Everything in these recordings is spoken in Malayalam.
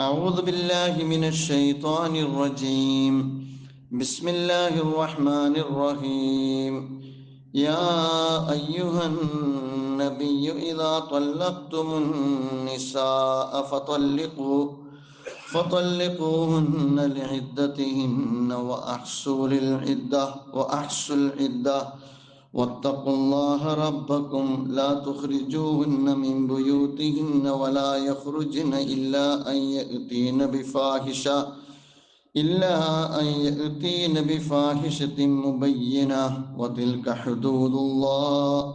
أعوذ بالله من الشيطان الرجيم. بسم الله الرحمن الرحيم. يا أيها النبي إذا طلقتم النساء فطلقوا فطلقوهن لعدتهن وأحصوا للعدة وأحصوا العدة واتقوا الله ربكم لا تخرجوهن من بيوتهن ولا يخرجن إلا أن يأتين بفاحشة إلا أن يأتين بفاحشة مبينة. وتلك حدود الله.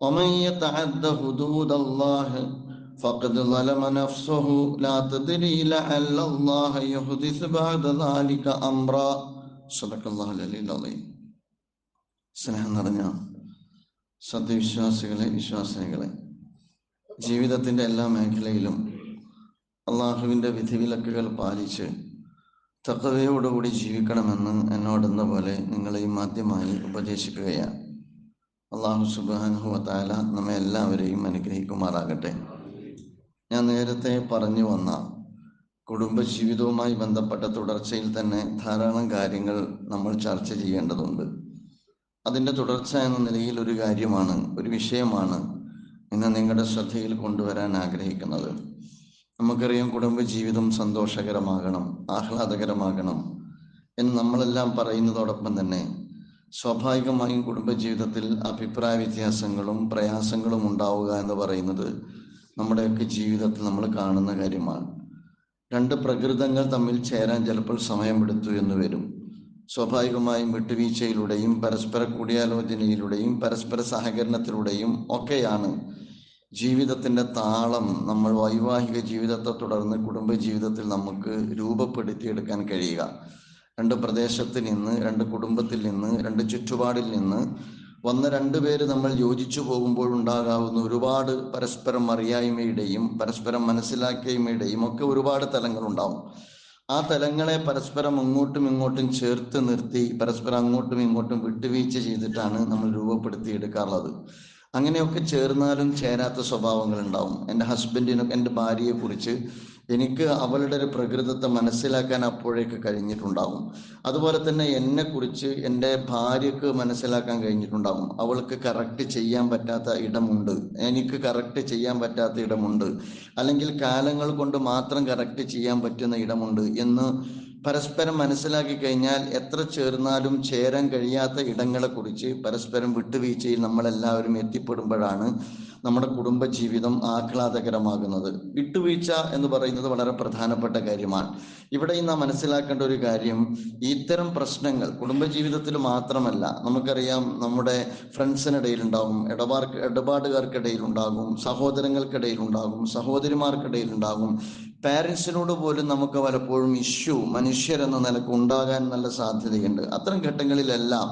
ومن يتعد حدود الله فقد ظلم نفسه. لا تدري لعل الله يحدث بعد ذلك أمرا. صدق الله العلي العظيم. സ്നേഹം നിറഞ്ഞ സത്യവിശ്വാസികളെ വിശ്വാസിനികളെ ജീവിതത്തിന്റെ എല്ലാ മേഖലയിലും അള്ളാഹുവിന്റെ വിധിവിലക്കുകൾ പാലിച്ച് തക്കവയോടുകൂടി ജീവിക്കണമെന്ന് എന്നോടെന്ന പോലെ നിങ്ങളെയും ആദ്യമായി ഉപദേശിക്കുകയാണ്. അള്ളാഹു സുബാനുഹുവത്താല നമ്മെ എല്ലാവരെയും അനുഗ്രഹിക്കുമാറാകട്ടെ. ഞാൻ നേരത്തെ പറഞ്ഞു വന്ന കുടുംബജീവിതവുമായി ബന്ധപ്പെട്ട തുടർച്ചയിൽ തന്നെ ധാരാളം കാര്യങ്ങൾ നമ്മൾ ചർച്ച ചെയ്യേണ്ടതുണ്ട്. അതിന്റെ തുടർച്ച എന്ന നിലയിൽ ഒരു കാര്യമാണ് ഒരു വിഷയമാണ് ഇന്ന് നിങ്ങളുടെ ശ്രദ്ധയിൽ കൊണ്ടുവരാൻ ആഗ്രഹിക്കുന്നത്. നമുക്കറിയാം കുടുംബജീവിതം സന്തോഷകരമാകണം ആഹ്ലാദകരമാകണം എന്ന് നമ്മളെല്ലാം പറയുന്നതോടൊപ്പം തന്നെ സ്വാഭാവികമായും കുടുംബജീവിതത്തിൽ അഭിപ്രായ വ്യത്യാസങ്ങളും പ്രയാസങ്ങളും ഉണ്ടാവുക എന്ന് പറയുന്നത് നമ്മുടെയൊക്കെ ജീവിതത്തിൽ നമ്മൾ കാണുന്ന കാര്യമാണ്. രണ്ട് പ്രകൃതങ്ങൾ തമ്മിൽ ചേരാൻ ചിലപ്പോൾ സമയമെടുത്തു എന്ന് വരും. സ്വാഭാവികമായും വിട്ടുവീഴ്ചയിലൂടെയും പരസ്പര കൂടിയാലോചനയിലൂടെയും പരസ്പര സഹകരണത്തിലൂടെയും ഒക്കെയാണ് ജീവിതത്തിന്റെ താളം. നമ്മൾ വൈവാഹിക ജീവിതത്തെ തുടർന്ന് കുടുംബ ജീവിതത്തിൽ നമുക്ക് രൂപപ്പെടുത്തിയെടുക്കാൻ കഴിയുക. രണ്ട് പ്രദേശത്ത് നിന്ന് രണ്ട് കുടുംബത്തിൽ നിന്ന് രണ്ട് ചുറ്റുപാടിൽ നിന്ന് വന്ന രണ്ടുപേര് നമ്മൾ യോജിച്ചു പോകുമ്പോൾ ഉണ്ടാകാവുന്ന ഒരുപാട് പരസ്പരം അറിയായ്മയുടെയും പരസ്പരം മനസ്സിലാക്കിയ്മയുടെയും ഒക്കെ ഒരുപാട് തലങ്ങൾ ഉണ്ടാവും. ആ തലങ്ങളെ പരസ്പരം അങ്ങോട്ടും ഇങ്ങോട്ടും ചേർത്ത് നിർത്തി പരസ്പരം അങ്ങോട്ടും ഇങ്ങോട്ടും വിട്ടുവീഴ്ച ചെയ്തിട്ടാണ് നമ്മൾ രൂപപ്പെടുത്തിയെടുക്കാറുള്ളത്. അങ്ങനെയൊക്കെ ചേർന്നാലും ചേരാത്ത സ്വഭാവങ്ങൾ ഉണ്ടാവും എന്റെ ഹസ്ബൻഡിനൊക്കെ എന്റെ ഭാര്യയെ കുറിച്ച് എനിക്ക് അവളുടെ ഒരു പ്രകൃതത്തെ മനസ്സിലാക്കാൻ അപ്പോഴേക്ക് കഴിഞ്ഞിട്ടുണ്ടാകും അതുപോലെ തന്നെ എന്നെ കുറിച്ച് എന്റെ ഭാര്യക്ക് മനസ്സിലാക്കാൻ കഴിഞ്ഞിട്ടുണ്ടാകും അവൾക്ക് കറക്റ്റ് ചെയ്യാൻ പറ്റാത്ത ഇടമുണ്ട്. എനിക്ക് കറക്റ്റ് ചെയ്യാൻ പറ്റാത്ത ഇടമുണ്ട്. അല്ലെങ്കിൽ കാലങ്ങൾ കൊണ്ട് മാത്രം കറക്റ്റ് ചെയ്യാൻ പറ്റുന്ന ഇടമുണ്ട് എന്ന് പരസ്പരം മനസ്സിലാക്കി കഴിഞ്ഞാൽ എത്ര ചേർന്നാലും ചേരാൻ കഴിയാത്ത ഇടങ്ങളെ കുറിച്ച് പരസ്പരം വിട്ടുവീഴ്ചയിൽ നമ്മളെല്ലാവരും എത്തിപ്പെടുമ്പോഴാണ് നമ്മുടെ കുടുംബജീവിതം ആഹ്ലാദകരമാകുന്നത്. വിട്ടുവീഴ്ച എന്ന് പറയുന്നത് വളരെ പ്രധാനപ്പെട്ട കാര്യമാണ്. ഇവിടെ നാം മനസ്സിലാക്കേണ്ട ഒരു കാര്യം ഇത്തരം പ്രശ്നങ്ങൾ കുടുംബജീവിതത്തിൽ മാത്രമല്ല നമുക്കറിയാം നമ്മുടെ ഫ്രണ്ട്സിനിടയിൽ ഉണ്ടാകും ഇടപാട് ഇടപാടുകാർക്കിടയിൽ ഉണ്ടാകും സഹോദരങ്ങൾക്കിടയിൽ ഉണ്ടാകും സഹോദരിമാർക്കിടയിൽ ഉണ്ടാകും പാരൻസിനോട് പോലും നമുക്ക് പലപ്പോഴും ഇഷ്യൂ മനുഷ്യരെന്ന നിലയ്ക്ക് ഉണ്ടാകാൻ നല്ല സാധ്യതയുണ്ട്. അത്തരം ഘട്ടങ്ങളിലെല്ലാം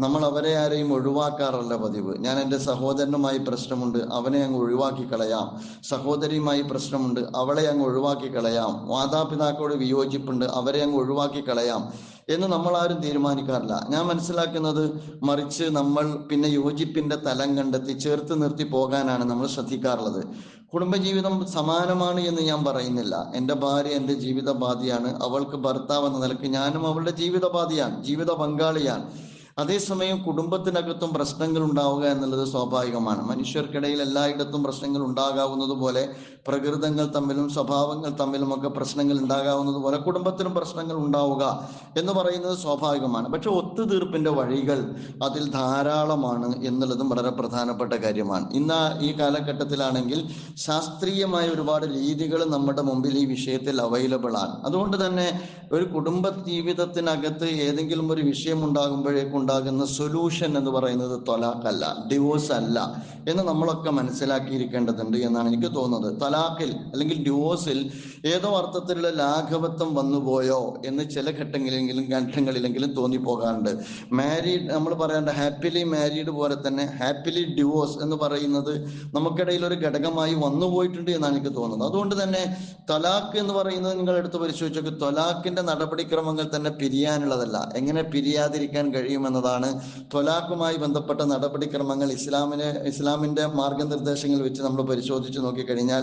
നമ്മൾ അവരെ ആരെയും ഒഴിവാക്കാറല്ല പതിവ്. ഞാൻ എന്റെ സഹോദരനുമായി പ്രശ്നമുണ്ട് അവനെ അങ്ങ് ഒഴിവാക്കി കളയാം. സഹോദരിയുമായി പ്രശ്നമുണ്ട് അവളെ അങ്ങ് ഒഴിവാക്കി കളയാം. മാതാപിതാക്കളോട് വിയോജിപ്പുണ്ട് അവരെ അങ്ങ് ഒഴിവാക്കി കളയാം എന്ന് നമ്മൾ ആരും തീരുമാനിക്കാറില്ല. ഞാൻ മനസ്സിലാക്കുന്നത് മറിച്ച് നമ്മൾ പിന്നെ യോജിപ്പിന്റെ തലം കണ്ടെത്തി ചേർത്ത് നിർത്തി പോകാനാണ് നമ്മൾ ശ്രദ്ധിക്കാറുള്ളത്. കുടുംബജീവിതം സമാനമാണ് എന്ന് ഞാൻ പറയുന്നില്ല. എന്റെ ഭാര്യ എന്റെ ജീവിതബാധിയാണ്. അവൾക്ക് ഭർത്താവ് എന്ന നിലയ്ക്ക് ഞാനും അവളുടെ ജീവിതബാധിയാണ് ജീവിത പങ്കാളിയാണ് അതേസമയം കുടുംബത്തിനകത്തും പ്രശ്നങ്ങൾ ഉണ്ടാവുക എന്നുള്ളത് സ്വാഭാവികമാണ്. മനുഷ്യർക്കിടയിൽ എല്ലായിടത്തും പ്രശ്നങ്ങൾ ഉണ്ടാകാവുന്നത് പോലെ പ്രകൃതങ്ങൾ തമ്മിലും സ്വഭാവങ്ങൾ തമ്മിലും ഒക്കെ പ്രശ്നങ്ങൾ ഉണ്ടാകാവുന്നത് പോലെ കുടുംബത്തിലും പ്രശ്നങ്ങൾ ഉണ്ടാവുക എന്ന് പറയുന്നത് സ്വാഭാവികമാണ്. പക്ഷെ ഒത്തുതീർപ്പിന്റെ വഴികൾ അതിൽ ധാരാളമാണ് എന്നുള്ളതും വളരെ പ്രധാനപ്പെട്ട കാര്യമാണ്. ഇന്ന് ഈ കാലഘട്ടത്തിലാണെങ്കിൽ ശാസ്ത്രീയമായ ഒരുപാട് രീതികൾ നമ്മുടെ മുമ്പിൽ ഈ വിഷയത്തിൽ അവൈലബിൾ ആണ്. അതുകൊണ്ട് തന്നെ ഒരു കുടുംബ ജീവിതത്തിനകത്ത് ഏതെങ്കിലും ഒരു വിഷയം ഉണ്ടാകുമ്പോഴേക്കും ഉണ്ടാകുന്ന സൊല്യൂഷൻ എന്ന് പറയുന്നത് തൊലാഖല്ല ഡിവോഴ്സ് അല്ല എന്ന് നമ്മളൊക്കെ മനസ്സിലാക്കിയിരിക്കേണ്ടതുണ്ട് എന്നാണ് എനിക്ക് തോന്നുന്നത്. തലാഖിൽ അല്ലെങ്കിൽ ഡിവോഴ്സിൽ ഏതോ അർത്ഥത്തിലുള്ള ലാഘവത്വം വന്നുപോയോ എന്ന് ചില ഘട്ടങ്ങളിലെങ്കിലും ഘട്ടങ്ങളിലെങ്കിലും തോന്നിപ്പോകാറുണ്ട്. മാരീഡ് നമ്മൾ പറയേണ്ട ഹാപ്പിലി മാരീഡ് പോലെ തന്നെ ഹാപ്പിലി ഡിവോഴ്സ് എന്ന് പറയുന്നത് നമുക്കിടയിൽ ഒരു ഘടകമായി വന്നുപോയിട്ടുണ്ട് എന്നാണ് എനിക്ക് തോന്നുന്നത്. അതുകൊണ്ട് തന്നെ തലാഖ് എന്ന് പറയുന്നത് നിങ്ങൾ എടുത്ത് പരിശോധിച്ചൊക്കെ തൊലാഖിന്റെ നടപടിക്രമങ്ങൾ തന്നെ പിരിയാനുള്ളതല്ല. എങ്ങനെ പിരിയാതിരിക്കാൻ കഴിയുമെന്നതാണ് തൊലാഖുമായി ബന്ധപ്പെട്ട നടപടിക്രമങ്ങൾ ഇസ്ലാമിനെ ഇസ്ലാമിന്റെ മാർഗനിർദ്ദേശങ്ങൾ വെച്ച് നമ്മൾ പരിശോധിച്ച് നോക്കിക്കഴിഞ്ഞാൽ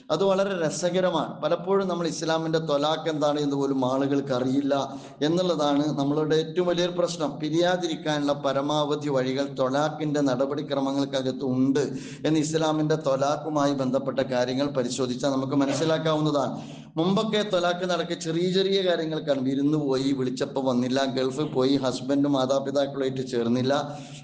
അത് വളരെ രസകരമാണ്. പലപ്പോഴും നമ്മൾ ഇസ്ലാമിന്റെ തൊലാക്ക് എന്താണ് എന്ന് പോലും ആളുകൾക്ക് അറിയില്ല എന്നുള്ളതാണ് നമ്മളുടെ ഏറ്റവും വലിയൊരു പ്രശ്നം. പിരിയാതിരിക്കാനുള്ള പരമാവധി വഴികൾ തൊലാക്കിന്റെ നടപടിക്രമങ്ങൾക്കകത്ത് ഉണ്ട് എന്ന് ഇസ്ലാമിന്റെ തൊലാക്കുമായി ബന്ധപ്പെട്ട കാര്യങ്ങൾ പരിശോധിച്ചാൽ നമുക്ക് മനസ്സിലാക്കാവുന്നതാണ്. മുമ്പൊക്കെ തൊലാക്ക് നടക്കുക ചെറിയ ചെറിയ കാര്യങ്ങൾക്കാണ് വിരുന്ന് പോയി വിളിച്ചപ്പോൾ വന്നില്ല ഗൾഫിൽ പോയി ഹസ്ബൻഡും മാതാപിതാക്കളുമായിട്ട് ചേർന്നില്ല.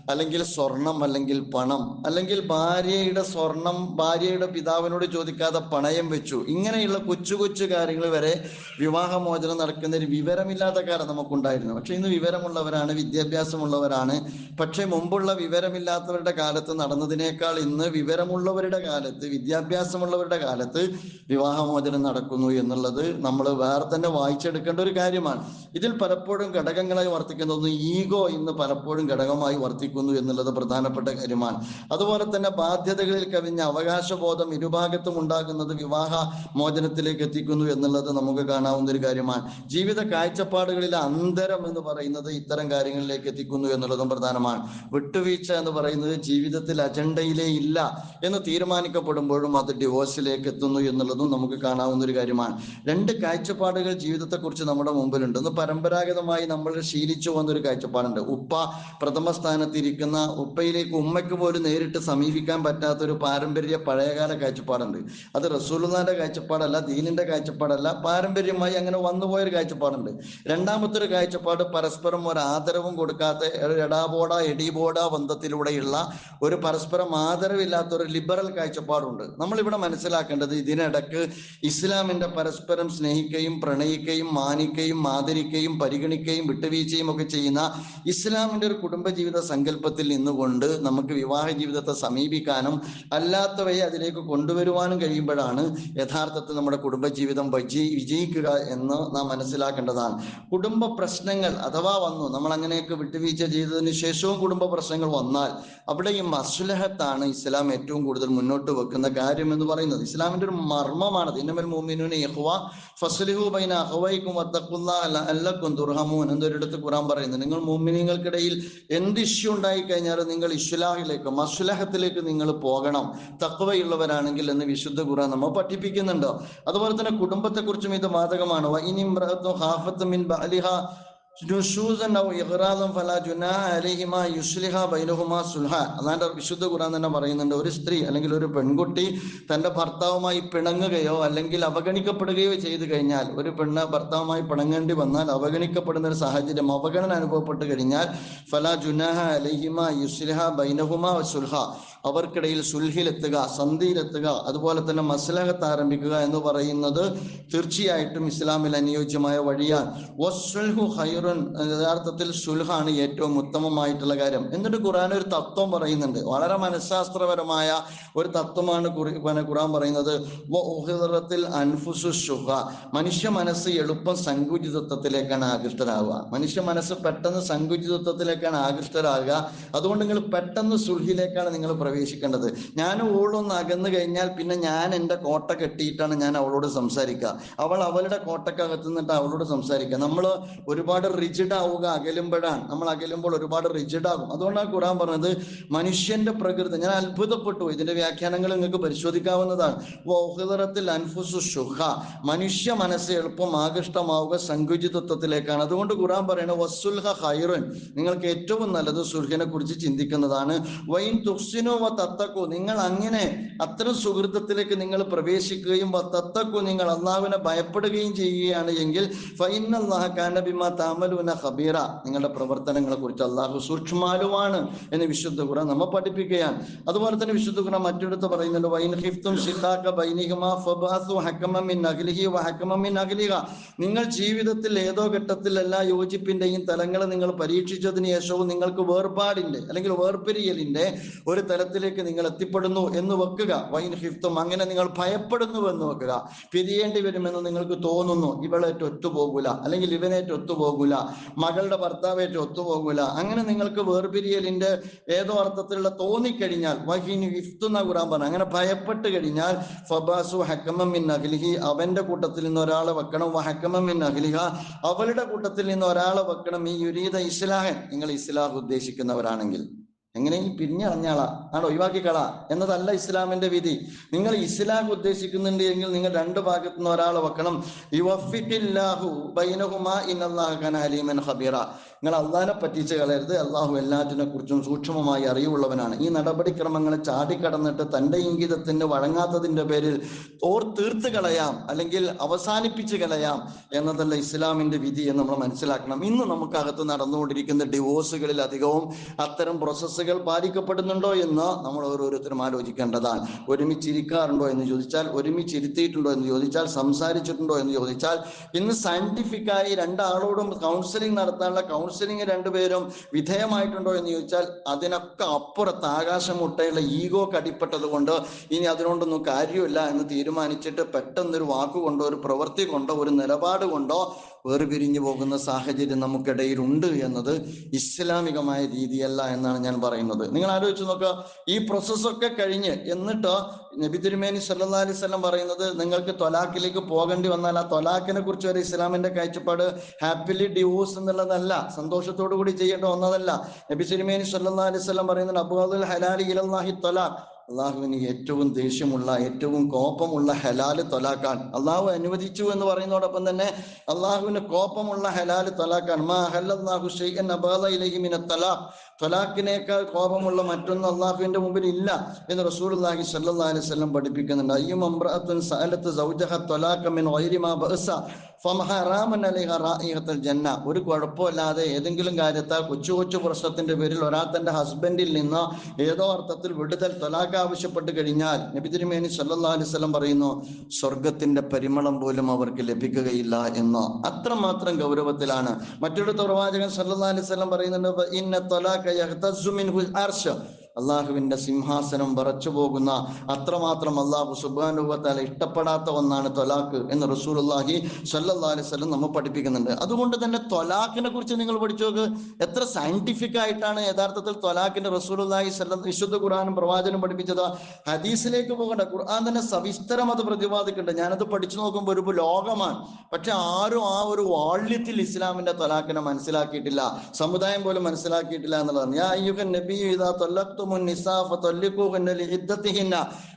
അല്ലെങ്കിൽ സ്വർണം അല്ലെങ്കിൽ പണം. അല്ലെങ്കിൽ ഭാര്യയുടെ സ്വർണം ഭാര്യയുടെ പിതാവിനോട് ചോദിക്കാതെ പണയം വെച്ചു. ഇങ്ങനെയുള്ള കൊച്ചു കൊച്ചു കാര്യങ്ങൾ വരെ വിവാഹമോചനം നടക്കുന്ന ഒരു വിവരമില്ലാത്ത കാലം നമുക്കുണ്ടായിരുന്നു. പക്ഷെ ഇന്ന് വിവരമുള്ളവരാണ് വിദ്യാഭ്യാസമുള്ളവരാണ്. പക്ഷെ മുമ്പുള്ള വിവരമില്ലാത്തവരുടെ കാലത്ത് നടന്നതിനേക്കാൾ ഇന്ന് വിവരമുള്ളവരുടെ കാലത്ത് വിദ്യാഭ്യാസമുള്ളവരുടെ കാലത്ത് വിവാഹമോചനം നടക്കുന്നു എന്നുള്ളത് നമ്മൾ വേറെ തന്നെ വായിച്ചെടുക്കേണ്ട ഒരു കാര്യമാണ്. ഇതിൽ പലപ്പോഴും ഘടകങ്ങളായി വർത്തിക്കുന്നത് ഈഗോ ഇന്ന് പലപ്പോഴും ഘടകമായി വർത്തിക്കുന്നു എന്നുള്ളത് പ്രധാനപ്പെട്ട കാര്യമാണ്. അതുപോലെ തന്നെ ബാധ്യതകളിൽ കവിഞ്ഞ അവകാശബോധം ഇരുഭാഗത്തും ഉണ്ടാകുന്നത് വിവാഹ മോചനത്തിലേക്ക് എത്തിക്കുന്നു എന്നുള്ളത് നമുക്ക് കാണാവുന്ന ഒരു കാര്യമാണ്. ജീവിത കാഴ്ചപ്പാടുകളിലെ അന്തരം എന്ന് പറയുന്നത് ഇത്തരം കാര്യങ്ങളിലേക്ക് എത്തിക്കുന്നു എന്നുള്ളതും പ്രധാനമാണ്. വിട്ടുവീഴ്ച എന്ന് പറയുന്നത് ജീവിതത്തിൽ അജണ്ടയിലേ ഇല്ല എന്ന് തീരുമാനിക്കപ്പെടുമ്പോഴും അത് ഡിവോഴ്സിലേക്ക് എത്തുന്നു എന്നുള്ളതും നമുക്ക് കാണാവുന്ന ഒരു കാര്യമാണ്. രണ്ട് കാഴ്ചപ്പാടുകൾ ജീവിതത്തെക്കുറിച്ച് നമ്മുടെ മുമ്പിലുണ്ട്. ഒന്ന് പരമ്പരാഗതമായി നമ്മൾ ശീലിച്ചു വന്ന ഒരു കാഴ്ചപ്പാടുണ്ട്. ഉപ്പ പ്രഥമ സ്ഥാനത്തിരിക്കുന്ന ഉപ്പയിലേക്ക് ഉമ്മയ്ക്ക് പോലും നേരിട്ട് സമീപിക്കാൻ പറ്റാത്ത ഒരു പാരമ്പര്യ പഴയകാല കാഴ്ചപ്പാടുണ്ട്. അത് റസൂലുള്ളാന്റെ കാഴ്ചപ്പാടല്ല ദീനിന്റെ കാഴ്ചപ്പാടല്ല പാരമ്പര്യമായി അങ്ങനെ വന്നുപോയ ഒരു കാഴ്ചപ്പാടുണ്ട്. രണ്ടാമത്തെ ഒരു കാഴ്ചപ്പാട് പരസ്പരം ഒരു ആദരവും കൊടുക്കാത്ത ഒരു എടാബോട എടിബോട ബന്ധത്തിലൂടെയുള്ള ഒരു പരസ്പരം ആദരവില്ലാത്ത ഒരു ലിബറൽ കാഴ്ചപ്പാടുണ്ട്. നമ്മളിവിടെ മനസ്സിലാക്കേണ്ടത് ഇതിനിടക്ക് ഇസ്ലാമിന്റെ പരസ്പരം സ്നേഹിക്കുകയും പ്രണയിക്കുകയും മാനിക്കുകയും ആദരിക്കുകയും പരിഗണിക്കുകയും വിട്ടുവീഴ്ചയും ഒക്കെ ചെയ്യുന്ന ഇസ്ലാമിന്റെ ഒരു കുടുംബജീവിത സങ്കല്പത്തിൽ നിന്നുകൊണ്ട് നമുക്ക് വിവാഹ ജീവിതത്തെ സമീപിക്കാനും അല്ലാത്തവയെ അതിലേക്ക് കൊണ്ടുവരുവാനും കഴിയുമ്പോഴാണ് യഥാർത്ഥത്തിൽ നമ്മുടെ കുടുംബജീവിതം വിജയി വിജയിക്കുക എന്ന് നാം മനസ്സിലാക്കേണ്ടതാണ്. കുടുംബ പ്രശ്നങ്ങൾ അഥവാ വന്നു നമ്മൾ അങ്ങനെയൊക്കെ വിട്ടുവീഴ്ച ചെയ്തതിന് ശേഷവും കുടുംബ പ്രശ്നങ്ങൾ വന്നാൽ അവിടെ ഈ മസുലഹത്താണ് ഇസ്ലാം ഏറ്റവും കൂടുതൽ മുന്നോട്ട് വെക്കുന്ന കാര്യം എന്ന് പറയുന്നത്. ഇസ്ലാമിന്റെ ഒരു മർമ്മമാണ്. ഇന്നമൽ മോമിനുനെ ബൈന എന്നൊരിടത്ത് ഖുറാൻ പറയുന്നത് നിങ്ങൾ മോമിനിങ്ങൾക്കിടയിൽ എന്ത് ഇഷ്യൂ ഉണ്ടായി കഴിഞ്ഞാലും നിങ്ങൾ ഇസ്ലാഹിലേക്ക് മസുലഹത്തിലേക്ക് നിങ്ങൾ പോകണം. തക്വയുള്ളവരാണെങ്കിൽ എന്ന് വിശുദ്ധ ഖുറാൻ നമ്മൾ പഠിപ്പിക്കുന്നുണ്ട്? അതുപോലെ തന്നെ കുടുംബത്തെക്കുറിച്ചും ഇത് ബാധകമാണ്. അതാണ്ട് വിശുദ്ധ ഖുറാൻ തന്നെ പറയുന്നുണ്ട് ഒരു സ്ത്രീ അല്ലെങ്കിൽ ഒരു പെൺകുട്ടി തന്റെ ഭർത്താവുമായി പിണങ്ങുകയോ അല്ലെങ്കിൽ അവഗണിക്കപ്പെടുകയോ ചെയ്തു കഴിഞ്ഞാൽ ഒരു പെണ്ണ് ഭർത്താവുമായി പിണങ്ങേണ്ടി വന്നാൽ അവഗണിക്കപ്പെടുന്ന ഒരു സാഹചര്യം അവഗണന അനുഭവപ്പെട്ടു കഴിഞ്ഞാൽ ഫലാ ജുനാഹ അലൈഹിമ യുസ്ലിഹ ബൈനഹുമ സുൽഹ. അവർക്കിടയിൽ സുൽഹിലെത്തുക സന്ധിയിലെത്തുക അതുപോലെ തന്നെ മസ്ലഹത്ത് ആരംഭിക്കുക എന്ന് പറയുന്നത് തീർച്ചയായിട്ടും ഇസ്ലാമിൽ അനുയോജ്യമായ വഴിയാണ്. ഖൈറുൻ യഥാർത്ഥത്തിൽ സുൽഹാണ് ഏറ്റവും ഉത്തമമായിട്ടുള്ള കാര്യം. എന്നിട്ട് ഖുറാൻ ഒരു തത്വം പറയുന്നുണ്ട്. വളരെ മനഃശാസ്ത്രപരമായ ഒരു തത്വമാണ് ഖുറാൻ പറയുന്നത് ശുഹ. മനുഷ്യ മനസ്സ് എളുപ്പം സങ്കുചിതത്വത്തിലേക്കാണ് ആകൃഷ്ടരാകുക മനുഷ്യ മനസ്സ് പെട്ടെന്ന് സങ്കുചിതത്വത്തിലേക്കാണ് ആകൃഷ്ടരാകുക. അതുകൊണ്ട് നിങ്ങൾ പെട്ടെന്ന് സുൽഹിലേക്കാണ് നിങ്ങൾ പ്രവേശിക്കേണ്ടത്. ഞാൻ ഓളൊന്ന് അകന്നു കഴിഞ്ഞാൽ പിന്നെ ഞാൻ എന്റെ കോട്ട കെട്ടിയിട്ടാണ് ഞാൻ അവളോട് സംസാരിക്കുക. അവൾ അവളുടെ കോട്ടക്കകത്ത് നിന്നിട്ട് അവളോട് സംസാരിക്കുക. നമ്മൾ ഒരുപാട് റിജിഡ് ആവുക അകലുമ്പോഴാണ്. നമ്മൾ അകലുമ്പോൾ ഒരുപാട് റിജിഡ് ആകും. അതുകൊണ്ടാണ് ഖുറാൻ പറഞ്ഞത് മനുഷ്യന്റെ പ്രകൃതി ഞാൻ അത്ഭുതപ്പെട്ടു. ഇതിന്റെ വ്യാഖ്യാനങ്ങൾ നിങ്ങൾക്ക് പരിശോധിക്കാവുന്നതാണ്. ഓഹുദറത്തിൽ അൻഫുസു ഷുഹ മനുഷ്യ മനസ്സ് എളുപ്പം ആകൃഷ്ടമാവുക സങ്കുചിതത്വത്തിലേക്കാണ്. അതുകൊണ്ട് ഖുറാൻ പറയുന്നത് വസുൽഹ ഹൈറൻ നിങ്ങൾക്ക് ഏറ്റവും നല്ലത് സുൽഹിനെ കുറിച്ച് ചിന്തിക്കുന്നതാണ്. വൈൻ തുഹ്സിനു വ തത്തക്കു നിങ്ങൾ അങ്ങനെ അത്തരം സുഹൃത്തത്തിലേക്ക് നിങ്ങൾ പ്രവേശിക്കുകയും വ തത്തക്കു നിങ്ങൾ അള്ളാഹുവിനെ ഭയപ്പെടുകയും ചെയ്യുകയാണ് എങ്കിൽ ഫൈനല്ലാഹ താമലൂന ഖബീറ. നിങ്ങളുടെ പ്രവർത്തനങ്ങളെ കുറിച്ച് അള്ളാഹു സൂക്ഷ്മാലുവാണ് എന്ന് വിശുദ്ധ ഖുറാൻ നമ്മെ പഠിപ്പിക്കുകയാണ്. അതുപോലെ തന്നെ വിശുദ്ധ ഖുറാൻ മറ്റൊരിടത്ത് പറയുന്നുണ്ട് വൈൻ ഹിഫ്തും ബൈനിഹുമ മിൻ മിൻ നിങ്ങൾ ജീവിതത്തിൽ ഏതോ ഘട്ടത്തിൽ എല്ലാ യോജിപ്പിന്റെയും തലങ്ങളെ നിങ്ങൾ പരീക്ഷിച്ചതിന് ശേഷവും നിങ്ങൾക്ക് വേർപാടിന്റെ അല്ലെങ്കിൽ വേർപിരിയലിന്റെ ഒരു തലത്തിൽ ഇടത്തിലേക്ക് നിങ്ങൾ എത്തിപ്പെടുന്നു എന്ന് വെക്കുക. വൈൻ ഹിഫ്തും. അങ്ങനെ നിങ്ങൾ ഭയപ്പെടുന്നു എന്ന് വെക്കുക. പിരിയേണ്ടി വരുമെന്ന് നിങ്ങൾക്ക് തോന്നുന്നു. ഇവളേറ്റ് ഒത്തുപോകൂല. അല്ലെങ്കിൽ ഇവനേറ്റ് ഒത്തുപോകൂല. മകളുടെ ഭർത്താവേറ്റ് ഒത്തുപോകൂല. അങ്ങനെ നിങ്ങൾക്ക് വേർപിരിയലിന്റെ ഏതോ അർത്ഥത്തിലുള്ള തോന്നിക്കഴിഞ്ഞാൽ വഹിൻ ഹിഫ്തു എന്ന ഖുറാൻ പറഞ്ഞു അങ്ങനെ ഭയപ്പെട്ട് കഴിഞ്ഞാൽ ഫബാസു ഹക്കമം മിൻ അഖിലിഹി. അവന്റെ കൂട്ടത്തിൽ നിന്ന് ഒരാളെ വെക്കണം. വ മിൻ അവളുടെ കൂട്ടത്തിൽ നിന്ന് ഒരാളെ വെക്കണം. ഈ യുരീത ഇസ്ലാഹൻ. നിങ്ങൾ ഇസ്ലാഹ് ഉദ്ദേശിക്കുന്നവരാണെങ്കിൽ. എങ്ങനെ ഈ പിരിഞ്ഞളഞ്ഞാളാ ആണ്? ഒഴിവാക്കിക്കളാ. എന്നതല്ല ഇസ്ലാമിന്റെ വിധി. നിങ്ങൾ ഇസ്ലാം ഉദ്ദേശിക്കുന്നുണ്ട് എങ്കിൽ നിങ്ങൾ രണ്ട് ഭാഗത്തു നിന്ന് ഒരാളെ വെക്കണം. നിങ്ങൾ അള്ളാഹിനെ പറ്റിച്ച് കളയരുത്. അള്ളാഹു എല്ലാറ്റിനെ കുറിച്ചും സൂക്ഷ്മമായി അറിവുള്ളവനാണ്. ഈ നടപടിക്രമങ്ങളെ ചാടിക്കടന്നിട്ട് തന്റെ ഇംഗിതത്തിന് വഴങ്ങാത്തതിന്റെ പേരിൽ ഓർ തീർത്ത് കളയാം അല്ലെങ്കിൽ അവസാനിപ്പിച്ച് കളയാം എന്നതല്ല ഇസ്ലാമിന്റെ വിധി എന്ന് നമ്മൾ മനസ്സിലാക്കണം. ഇന്ന് നമുക്കകത്ത് നടന്നുകൊണ്ടിരിക്കുന്ന ഡിവോഴ്സുകളിൽ അധികവും അത്തരം പ്രോസസ്സുകൾ പാലിക്കപ്പെടുന്നുണ്ടോ എന്ന് നമ്മൾ ഓരോരുത്തരും ആലോചിക്കേണ്ടതാണ്. ഒരുമിച്ചിരിക്കാറുണ്ടോ എന്ന് ചോദിച്ചാൽ ഒരുമിച്ചിരുത്തിയിട്ടുണ്ടോ എന്ന് ചോദിച്ചാൽ സംസാരിച്ചിട്ടുണ്ടോ എന്ന് ചോദിച്ചാൽ ഇന്ന് സയന്റിഫിക്കായി രണ്ടാളോടും കൗൺസിലിംഗ് നടത്താനുള്ള കൗൺസിലിംഗ് രണ്ടുപേരും വിധേയമായിട്ടുണ്ടോ എന്ന് ചോദിച്ചാൽ അതിനൊക്കെ അപ്പുറത്ത് ആകാശം മുട്ടയുള്ള ഈഗോ കടിപ്പെട്ടത് കൊണ്ട് ഇനി അതിനോണ്ടൊന്നും കാര്യമില്ല എന്ന് തീരുമാനിച്ചിട്ട് പെട്ടെന്നൊരു വാക്കുകൊണ്ടോ ഒരു പ്രവൃത്തി കൊണ്ടോ ഒരു നിലപാട് കൊണ്ടോ വേർപിരിഞ്ഞു പോകുന്ന സാഹചര്യം നമുക്കിടയിൽ ഉണ്ട് എന്നത് ഇസ്ലാമികമായ രീതിയല്ല എന്നാണ് ഞാൻ പറയുന്നത്. നിങ്ങൾ ആലോചിച്ച് നോക്കുക ഈ പ്രോസസ്സൊക്കെ കഴിഞ്ഞ് എന്നിട്ട് നബി തിരുമേനി സല്ലാ അലൈഹി സ്വലം പറയുന്നത് നിങ്ങൾക്ക് തൊലാഖിലേക്ക് പോകേണ്ടി വന്നാൽ ആ തൊലാഖിനെ കുറിച്ച് വരെ ഇസ്ലാമിന്റെ കാഴ്ചപ്പാട് ഹാപ്പിലി ഡിവോഴ്സ് എന്നുള്ളതല്ല സന്തോഷത്തോടു കൂടി ചെയ്യേണ്ട ഒന്നതല്ല. നബി തിരുമേനി സല്ലാ അലൈഹി സ്വലം പറയുന്നത് അബുഅൽ ഹലാലി ഇലല്ലാഹി തൊലാഖ്. അള്ളാഹുവിന് ഏറ്റവും ദേഷ്യമുള്ള ഏറ്റവും കോപമുള്ള ഹലാൽ തൊലാക്കാൻ അള്ളാഹു അനുവദിച്ചു എന്ന് പറയുന്നതോടൊപ്പം തന്നെ അള്ളാഹുവിന് കോപമുള്ള ഹലാൽ തൊലാക്കാൻ മാ തലാഖ്. തൊലാഖിനേക്കാൾ കോപമുള്ള മറ്റൊന്നും അള്ളാഹുവിന്റെ മുമ്പിൽ ഇല്ല എന്ന് റസൂൽ അള്ളാഹി സല്ലാ അലൈഹി സ്വലം പഠിപ്പിക്കുന്നുണ്ട്. അയ്യും അമ്രഅത്തുൻ സഅലത്ത് സൗജഹ തൊലാഖ മിൻ ഗൈരി ജന്ന. ഒരു കുഴപ്പമില്ലാതെ ഏതെങ്കിലും കാര്യത്താൽ കൊച്ചു കൊച്ചു പ്രശ്നത്തിന്റെ പേരിൽ ഒരാൾ തന്റെ ഹസ്ബൻഡിൽ നിന്ന് ഏതോ അർത്ഥത്തിൽ വിടുതൽ തൊലാഖ് ആവശ്യപ്പെട്ട് കഴിഞ്ഞാൽ നബി തിരുമേനി സല്ലല്ലാഹു അലൈഹി വസല്ലം പറയുന്നു സ്വർഗത്തിന്റെ പരിമളം പോലും അവർക്ക് ലഭിക്കുകയില്ല എന്ന്. അത്രമാത്രം ഗൗരവത്തിലാണ്. മറ്റൊരു പ്രവാചകൻ സല്ലാ വസല്ലം പറയുന്നുണ്ട് ഇന്ന അർശ്. അള്ളാഹുവിന്റെ സിംഹാസനം വറച്ചു പോകുന്ന അത്രമാത്രം അള്ളാഹു സുബാനുഭവത്താൽ ഇഷ്ടപ്പെടാത്ത ഒന്നാണ് തൊലാഖ് എന്ന് റസൂലുള്ളാഹി അള്ളാഹി അലൈഹി വസല്ലം നമ്മൾ പഠിപ്പിക്കുന്നുണ്ട്. അതുകൊണ്ട് തന്നെ തൊലാഖിനെ കുറിച്ച് നിങ്ങൾ പഠിച്ചു നോക്ക്. എത്ര സയന്റിഫിക് ആയിട്ടാണ് യഥാർത്ഥത്തിൽ തൊലാഖിന്റെ റസൂലുള്ളാഹി സ്വലം വിശുദ്ധ ഖുർആാനും പ്രവാചനം പഠിപ്പിച്ചത്. ഹദീസിലേക്ക് പോകണ്ട. ഖുർആൻ തന്നെ സവിസ്തരം അത് പ്രതിപാദിക്കുന്നുണ്ട്. ഞാനത് പഠിച്ചു നോക്കുമ്പോൾ ഒരു ലോകമാണ്. പക്ഷെ ആരും ആ ഒരു വാള്യത്തിൽ ഇസ്ലാമിന്റെ തൊലാഖിനെ മനസ്സിലാക്കിയിട്ടില്ല. സമുദായം പോലും മനസ്സിലാക്കിയിട്ടില്ല എന്നുള്ളതാണ്. ഞാൻ നബി ഇതാ തൊല്ലത്തുമുൻ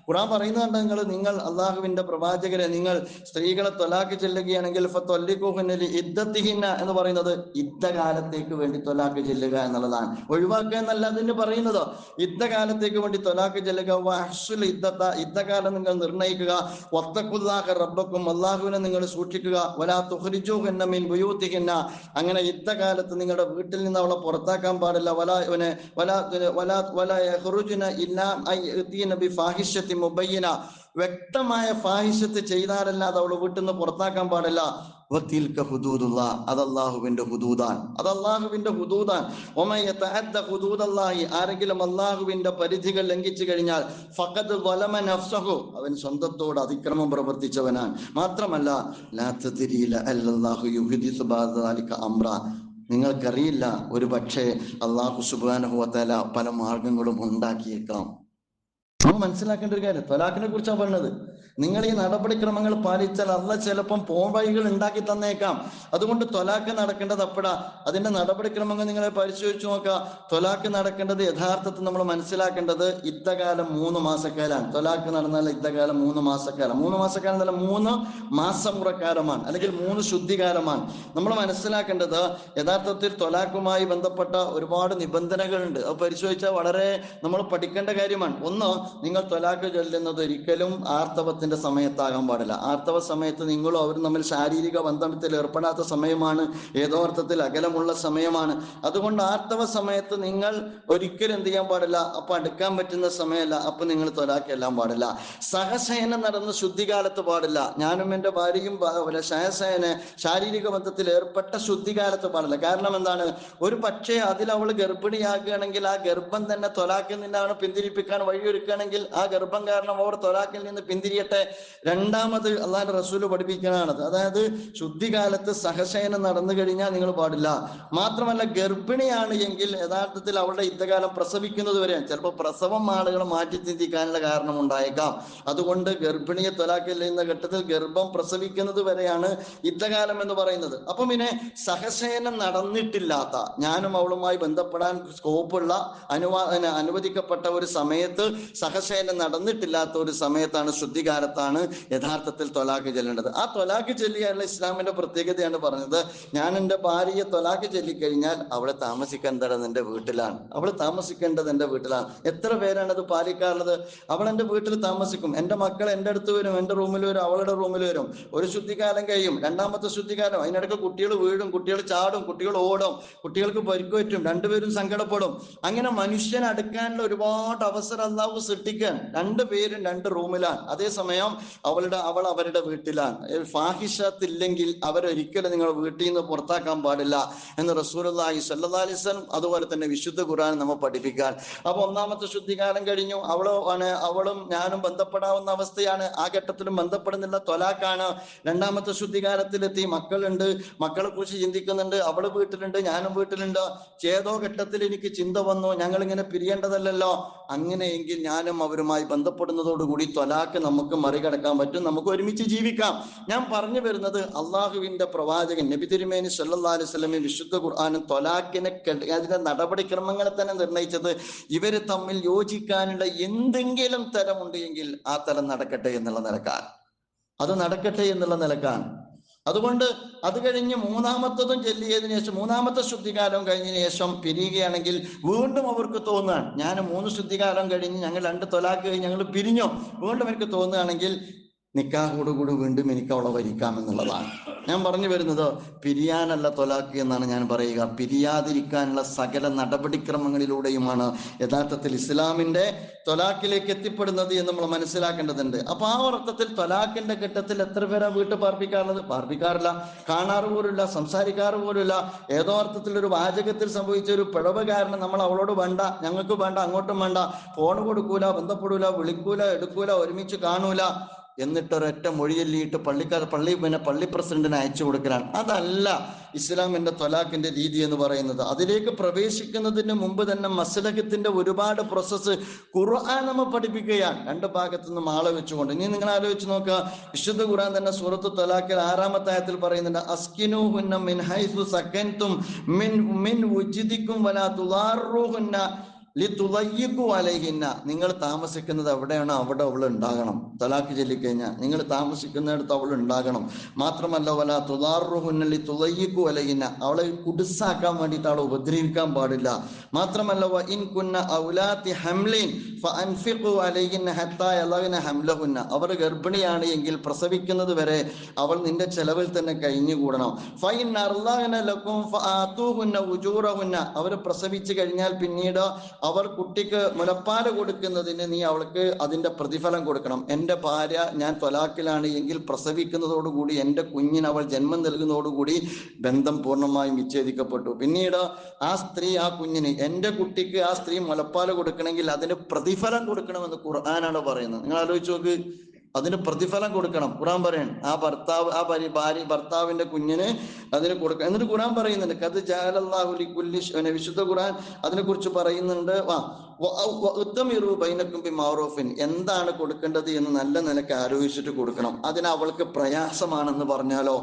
ഖുർആൻ പറയുന്നുണ്ട് നിങ്ങൾ നിങ്ങൾ അള്ളാഹുവിന്റെ പ്രവാചകരെ നിങ്ങൾ സ്ത്രീകളെ തൊലാക്ക് ചെല്ലുകയാണെങ്കിൽ ലിഇദ്ദത്തിഹിന്ന എന്ന് പറയുന്നത് യുദ്ധകാലത്തേക്ക് വേണ്ടി തൊലാക്ക് ചെല്ലുക എന്നുള്ളതാണ്. ഒഴിവാക്കുക എന്നല്ല അതിന് പറയുന്നത്. യുദ്ധകാലത്തേക്ക് വേണ്ടി തൊലാക്ക് ചെല്ലുക വഹ്സുൽ യുദ്ധകാലം നിങ്ങൾ നിർണയിക്കുക ഒത്തക്കുല്ലാഹ റബ്ബക്കും അള്ളാഹുവിനെ നിങ്ങൾ സൂക്ഷിക്കുക. വലാ തുഹ്രിജൂഹുന്ന മിൻ അങ്ങനെ യുദ്ധകാലത്ത് നിങ്ങളുടെ വീട്ടിൽ നിന്ന് അവളെ പുറത്താക്കാൻ പാടില്ല. വല വല വലാ വലാ ഇല്ലാ ബി മുബയ്യന വ്യക്തമായ ഫാഹിഷത്ത് ചെയ്താലല്ലാതെ അവൾ വീട്ടിൽ നിന്ന് പുറത്താക്കാൻ പാടില്ല. ഹുദൂദുള്ള ഹുദൂദാൻ. അത് ഹുദൂദാൻ. ഹുദൂദല്ലാഹി ആരെങ്കിലും അള്ളാഹുവിന്റെ പരിധികൾ ലംഘിച്ചു കഴിഞ്ഞാൽ ഫഖദ് വലമൻ നഫ്സഹു. അവൻ സ്വന്തത്തോട് അതിക്രമം പ്രവർത്തിച്ചവനാണ്. മാത്രമല്ല ദാലിക അംറ. നിങ്ങൾക്കറിയില്ല. ഒരു പക്ഷേ അള്ളാഹു സുബാനുഭവത്തല പല മാർഗങ്ങളും ഉണ്ടാക്കിയേക്കാം. നമ്മൾ മനസ്സിലാക്കേണ്ട ഒരു കാര്യം തൊലാഖിനെ കുറിച്ചാണ് പറഞ്ഞത്. നിങ്ങൾ ഈ നടപടിക്രമങ്ങൾ പാലിച്ചാൽ അല്ല ചിലപ്പം പോംവഴികൾ ഉണ്ടാക്കി തന്നേക്കാം. അതുകൊണ്ട് തൊലാക്ക് നടക്കേണ്ടത് അപ്പടാ അതിന്റെ നടപടിക്രമങ്ങൾ നിങ്ങൾ പരിശോധിച്ചു നോക്കുക തൊലാക്ക് നടക്കേണ്ടത് യഥാർത്ഥത്തിൽ നമ്മൾ മനസ്സിലാക്കേണ്ടത് യുദ്ധകാലം മൂന്ന് മാസക്കാലാണ്. തൊലാക്ക് നടന്നാൽ യുദ്ധകാലം മൂന്ന് മാസക്കാലം. മൂന്ന് മാസക്കാലം എന്നല്ല മൂന്ന് മാസമുറക്കാലമാണ്. അല്ലെങ്കിൽ മൂന്ന് ശുദ്ധികാലമാണ്. നമ്മൾ മനസ്സിലാക്കേണ്ടത് യഥാർത്ഥത്തിൽ തൊലാക്കുമായി ബന്ധപ്പെട്ട ഒരുപാട് നിബന്ധനകളുണ്ട്. അത് പരിശോധിച്ചാൽ വളരെ നമ്മൾ പഠിക്കേണ്ട കാര്യമാണ്. ഒന്ന് നിങ്ങൾ തൊലാക്ക് ചൊല്ലുന്നത് ഒരിക്കലും ആർത്തവത്തിന് ആർത്തവത്തിന്റെ സമയത്താകാൻ പാടില്ല. ആർത്തവ സമയത്ത് നിങ്ങളും അവരും തമ്മിൽ ശാരീരിക ബന്ധത്തിൽ ഏർപ്പെടാത്ത സമയമാണ്. ഏതോ അർത്ഥത്തിൽ അകലമുള്ള സമയമാണ്. അതുകൊണ്ട് ആർത്തവ സമയത്ത് നിങ്ങൾ ഒരിക്കലും എന്ത് ചെയ്യാൻ പാടില്ല? അപ്പൊ അടുക്കാൻ പറ്റുന്ന സമയമല്ല. അപ്പൊ നിങ്ങൾ തൊലാക്കെല്ലാം പാടില്ല. സഹശയനം നടന്ന ശുദ്ധികാലത്ത് പാടില്ല. ഞാനും എന്റെ ഭാര്യയും സഹസേന ശാരീരിക ബന്ധത്തിൽ ഏർപ്പെട്ട ശുദ്ധികാലത്ത് പാടില്ല. കാരണം എന്താണ്? ഒരു പക്ഷേ അതിൽ അവൾ ഗർഭിണിയാകുകയാണെങ്കിൽ ആ ഗർഭം തന്നെ തൊലാക്കിൽ നിന്നാണ് പിന്തിരിപ്പിക്കാൻ വഴിയൊരുക്കുകയാണെങ്കിൽ ആ ഗർഭം കാരണം അവർ തൊലാക്കിൽ നിന്ന് പിന്തിരിയട്ടെ. രണ്ടാമത് അള്ളാഹിന്റെ റസൂൽ പഠിപ്പിക്കണത് അതായത് ശുദ്ധികാലത്ത് സഹശയനം നടന്നു കഴിഞ്ഞാൽ നിങ്ങൾ പാടില്ല. മാത്രമല്ല ഗർഭിണിയാണ് എങ്കിൽ യഥാർത്ഥത്തിൽ അവളുടെ യുദ്ധകാലം പ്രസവിക്കുന്നത് വരെ ചിലപ്പോൾ പ്രസവം ആളുകൾ മാറ്റി ചിന്തിക്കാനുള്ള കാരണം ഉണ്ടായേക്കാം അതുകൊണ്ട് ഗർഭിണിയെ തൊലാക്കില്ലെന്ന ഘട്ടത്തിൽ ഗർഭം പ്രസവിക്കുന്നത് വരെയാണ് യുദ്ധകാലം എന്ന് പറയുന്നത്. അപ്പം പിന്നെ സഹശയനം നടന്നിട്ടില്ലാത്ത ഞാനും അവളുമായി ബന്ധപ്പെടാൻ സ്കോപ്പുള്ള അനുവാ അന- അനുവദിക്കപ്പെട്ട ഒരു സമയത്ത് സഹശയനം നടന്നിട്ടില്ലാത്ത ഒരു സമയത്താണ് ശുദ്ധികാലത്താണ് യഥാർത്ഥത്തിൽ തൊലാക്ക് ചെല്ലേണ്ടത്. ആ തൊലാക്ക് ചെല്ലിയാലുള്ള ഇസ്ലാമിന്റെ പ്രത്യേകതയാണ് പറഞ്ഞത്. ഞാൻ എന്റെ ഭാര്യയെ തൊലാക്ക് ചൊല്ലിക്കഴിഞ്ഞാൽ അവിടെ താമസിക്കേണ്ടത് എന്റെ വീട്ടിലാണ്. അവിടെ താമസിക്കേണ്ടത് എന്റെ വീട്ടിലാണ്. എത്ര പേരാണ് അത് പാലിക്കാറുള്ളത്? അവൾ എന്റെ വീട്ടിൽ താമസിക്കും. എന്റെ മക്കൾ എന്റെ അടുത്ത് വരും എന്റെ റൂമിൽ വരും അവളുടെ റൂമിൽ വരും. ഒരു ശുദ്ധികാലം കഴിയും. രണ്ടാമത്തെ ശുദ്ധികാലം. അതിനിടയ്ക്ക് കുട്ടികൾ വീഴും കുട്ടികൾ ചാടും കുട്ടികൾ ഓടും കുട്ടികൾക്ക് പരിക്കേറ്റും രണ്ടുപേരും സങ്കടപ്പെടും. അങ്ങനെ മനുഷ്യൻ അടുക്കാനുള്ള ഒരുപാട് അവസരം അല്ലാവ് സൃഷ്ടിക്കാൻ രണ്ടുപേരും രണ്ട് റൂമിലാണ്. അതേസമയം അവളുടെ അവൾ അവരുടെ വീട്ടിലാണ്. ഫാഹിഷത്തില്ലെങ്കിൽ അവരൊരിക്കലും നിങ്ങൾ വീട്ടിൽ നിന്ന് പുറത്താക്കാൻ പാടില്ല എന്ന് റസൂലി സല്ലാ അലിസ്ലം അതുപോലെ തന്നെ വിശുദ്ധ ഖുർആൻ നമ്മൾ പഠിപ്പിക്കാൻ. അപ്പൊ ഒന്നാമത്തെ ശുദ്ധികാലം കഴിഞ്ഞു. അവളോ ആണ് അവളും ഞാനും ബന്ധപ്പെടാവുന്ന അവസ്ഥയാണ്. ആ ഘട്ടത്തിലും ബന്ധപ്പെടുന്നില്ല. തൊലാക്കാണ് രണ്ടാമത്തെ ശുദ്ധികാലത്തിലെത്തി. മക്കളുണ്ട്. മക്കളെ കുറിച്ച് ചിന്തിക്കുന്നുണ്ട്. അവൾ വീട്ടിലുണ്ട് ഞാനും വീട്ടിലുണ്ട്. ചേതോ ഘട്ടത്തിൽ എനിക്ക് ചിന്ത വന്നു. ഞങ്ങൾ ഇങ്ങനെ പിരിയേണ്ടതല്ലല്ലോ. അങ്ങനെയെങ്കിൽ ഞാനും അവരുമായി ബന്ധപ്പെടുന്നതോടുകൂടി തൊലാക്ക് നമുക്ക് മറികടക്കാൻ പറ്റും. നമുക്ക് ഒരുമിച്ച് ജീവിക്കാം. ഞാൻ പറഞ്ഞു വരുന്നത് അള്ളാഹുവിന്റെ പ്രവാചകൻ നബി തിരുമേനി സല്ലാ അലൈവലമി വിശുദ്ധ ഖുർആാനും തൊലാക്കിനെ അതിന്റെ നടപടിക്രമങ്ങളെ തന്നെ നിർണയിച്ചത് ഇവർ തമ്മിൽ യോജിക്കാനുള്ള എന്തെങ്കിലും തരമുണ്ട് എങ്കിൽ ആ തരം നടക്കട്ടെ എന്നുള്ള നിലക്കാണ്. അത് നടക്കട്ടെ എന്നുള്ള നിലക്കാണ്. അതുകൊണ്ട് അത് കഴിഞ്ഞ് മൂന്നാമത്തതും ചെല്ലിയതിനു ശേഷം മൂന്നാമത്തെ ശുദ്ധികാലം കഴിഞ്ഞതിന് ശേഷം പിരിയുകയാണെങ്കിൽ വീണ്ടും അവർക്ക് തോന്നുകയാണ്. ഞാൻ മൂന്ന് ശുദ്ധികാലം കഴിഞ്ഞ് ഞങ്ങൾ രണ്ട് തൊലാക്ക് കഴിഞ്ഞ് ഞങ്ങൾ പിരിഞ്ഞോ? വീണ്ടും എനിക്ക് തോന്നുകയാണെങ്കിൽ നിക്കാഹോടുകൂടി വീണ്ടും എനിക്ക് അവളെ വരിക്കാമെന്നുള്ളതാണ് ഞാൻ പറഞ്ഞു വരുന്നത് പിരിയാനല്ല തൊലാക്ക് എന്നാണ് ഞാൻ പറയുക. പിരിയാതിരിക്കാനുള്ള സകല നടപടിക്രമങ്ങളിലൂടെയുമാണ് യഥാർത്ഥത്തിൽ ഇസ്ലാമിന്റെ തൊലാക്കിലേക്ക് എത്തിപ്പെടുന്നത് എന്ന് നമ്മൾ മനസ്സിലാക്കേണ്ടതുണ്ട്. അപ്പൊ ആ അർത്ഥത്തിൽ തൊലാക്കിന്റെ ഘട്ടത്തിൽ എത്ര പേരാ വീട്ടിൽ പാർപ്പിക്കാറുള്ളത്? പാർപ്പിക്കാറില്ല. കാണാറ് പോലുമില്ല സംസാരിക്കാറ് പോലുമില്ല. ഏതോ അർത്ഥത്തിൽ ഒരു വാചകത്തിൽ സംഭവിച്ച ഒരു പിഴവ് കാരണം നമ്മൾ അവളോട് വേണ്ട ഞങ്ങൾക്ക് വേണ്ട അങ്ങോട്ടും വേണ്ട. ഫോൺ കൊടുക്കൂല ബന്ധപ്പെടൂല വിളിക്കൂല എടുക്കൂല ഒരുമിച്ച് കാണൂല. എന്നിട്ട് ഒരൊറ്റ മൊഴിയല്ലിയിട്ട് പള്ളിക്കാർ പള്ളി പിന്നെ പള്ളി പ്രസിഡന്റിന് അയച്ചു കൊടുക്കലാണ്. അതല്ല ഇസ്ലാമിന്റെ തൊലാഖിന്റെ രീതി എന്ന് പറയുന്നത്. അതിലേക്ക് പ്രവേശിക്കുന്നതിന് മുമ്പ് തന്നെ മസ്ലഹത്തിന്റെ ഒരുപാട് പ്രോസസ്സ് ഖുർആൻ നമ്മൾ പഠിപ്പിക്കുകയാണ്. രണ്ട് ഭാഗത്തു നിന്നും ആളെ വെച്ചുകൊണ്ട്. ഇനി നിങ്ങൾ ആലോചിച്ച് നോക്കുക. വിശുദ്ധ ഖുർആൻ തന്നെ സൂറത്ത് തൊലാഖിൽ ആറാമത്തായത്തിൽ പറയുന്നുണ്ട്. അസ്കിനു മിൻ ഹൈസു സക്കൻതും മിൻ മിൻ ഉജിദിക്കും വലാ തുളാറുഹുന്ന അലൈഹിന്ന. നിങ്ങൾ താമസിക്കുന്നത് എവിടെയാണോ അവിടെ അവൾ ഉണ്ടാകണം. തലാഖ് ചൊല്ലിക്കഴിഞ്ഞാൽ നിങ്ങൾ താമസിക്കുന്നിടത്ത് അവൾ ഉണ്ടാകണം. മാത്രമല്ല വല തുതാറുഹുന്ന ലി അലഹിന്ന. അവളെ കുടിസാക്കാൻ വേണ്ടിയിട്ട് അവളെ ഉപദ്രവിക്കാൻ പാടില്ല. മാത്രമല്ല വ ഇൻ കുന്ന ഔലാത്തി ഹംലിൻ ഫഅൻഫിഖു അലൈഹിന്ന ഹത്താ അലവിന ഹംലഹുന്ന. അവർ ഗർഭിണിയാണ് എങ്കിൽ പ്രസവിക്കുന്നത് വരെ അവൾ നിന്റെ ചെലവിൽ തന്നെ കഴിഞ്ഞുകൂടണം. ഫൈൻ അർലാഹന ലക്കും അവർ പ്രസവിച്ചു കഴിഞ്ഞാൽ പിന്നീട് അവർ കുട്ടിക്ക് മുലപ്പാൽ കൊടുക്കുന്നതിന് നീ അവൾക്ക് അതിന്റെ പ്രതിഫലം കൊടുക്കണം. എന്റെ ഭാര്യ ഞാൻ തൊലാക്കിലാണ് എങ്കിൽ പ്രസവിക്കുന്നതോടുകൂടി എന്റെ കുഞ്ഞിന് അവൾ ജന്മം നൽകുന്നതോടുകൂടി ബന്ധം പൂർണമായും വിച്ഛേദിക്കപ്പെട്ടു. പിന്നീട് ആ സ്ത്രീ ആ കുഞ്ഞിന് എന്റെ കുട്ടിക്ക് ആ സ്ത്രീ മുലപ്പാൽ കൊടുക്കണമെങ്കിൽ അതിന് പ്രതിഫലം കൊടുക്കണമെന്ന് ഖുർആനാണ് പറയുന്നത്. നിങ്ങൾ ആലോചിച്ച് നോക്ക്. അതിന് പ്രതിഫലം കൊടുക്കണം. ഖുറാൻ പറയണം ആ ഭർത്താവ് ആ ഭാര്യ ഭാര്യ ഭർത്താവിന്റെ കുഞ്ഞിന് അതിന് കൊടുക്കണം എന്നിട്ട് ഖുറാൻ പറയുന്നുണ്ട് കത് ജാലല്ലാഹുലി കുല്ലി വിശുദ്ധ ഖുറാൻ അതിനെ കുറിച്ച് പറയുന്നുണ്ട്. വാ ഉത്തമിറു മാറൂഫിൻ. എന്താണ് കൊടുക്കേണ്ടത് എന്ന് നല്ല നിലയ്ക്ക് ആലോചിച്ചിട്ട് കൊടുക്കണം. അതിന് അവൾക്ക് പ്രയാസമാണെന്ന് പറഞ്ഞാലോ